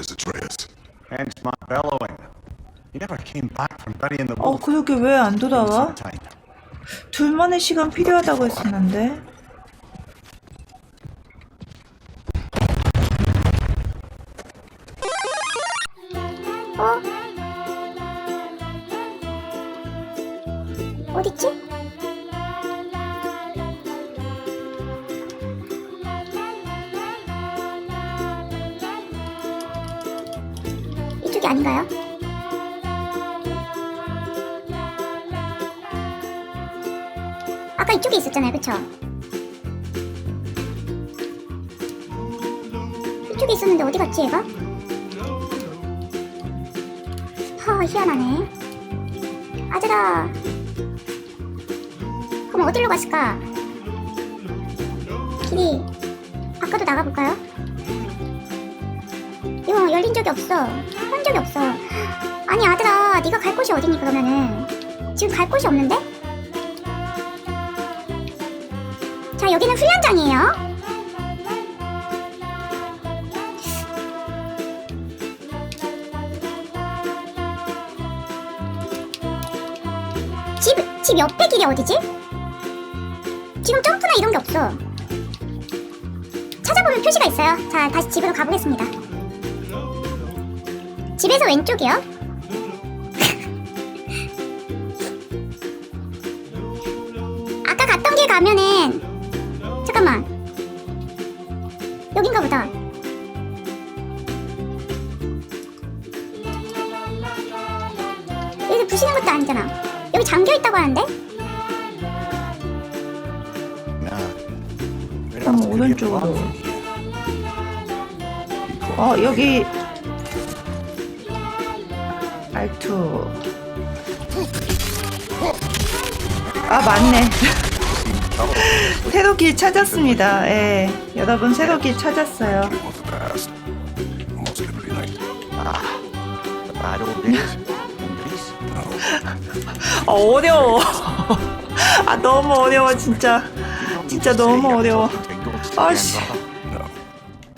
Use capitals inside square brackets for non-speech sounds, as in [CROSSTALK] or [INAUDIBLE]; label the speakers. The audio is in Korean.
Speaker 1: as Atreus.
Speaker 2: Hence my bellowing. You never came back from burying the
Speaker 3: 어
Speaker 2: wolf.
Speaker 3: 그러게 왜 안 돌아와?
Speaker 2: Sometime.
Speaker 3: 둘만의 시간 필요하다고 했었는데
Speaker 4: 어? 어딨지? 이쪽이 아닌가요? 아까 이쪽에 있었잖아요, 그쵸? 이쪽에 있었는데 어디 갔지, 얘가? 하, 희한하네. 아들아. 그럼 어디로 갔을까? 길이 아까도 나가볼까요? 이거 열린 적이 없어. 한 적이 없어. 아니 아들아, 네가 갈 곳이 어디니 그러면은? 지금 갈 곳이 없는데? 자 여기는 훈련장이에요. 집, 집 옆에 길이 어디지? 지금 점프나 이런 게 없어. 찾아보면 표시가 있어요. 자, 다시 집으로 가보겠습니다. 집에서 왼쪽이요? 아까 갔던 길 가면은 잠깐만 여긴가 보다. 여기 부시는 것도 아니잖아. 여기 잠겨 있다고 하는데?
Speaker 3: 그럼
Speaker 2: get
Speaker 3: 오른쪽으로. 어 여기 알투 아 맞네. [LAUGHS] 새로 길 찾았습니다. 예. 여러분 새로 길 찾았어요. 아 어려워. [LAUGHS] 아 너무 어려워 진짜. 진짜 너무 어려워. 아씨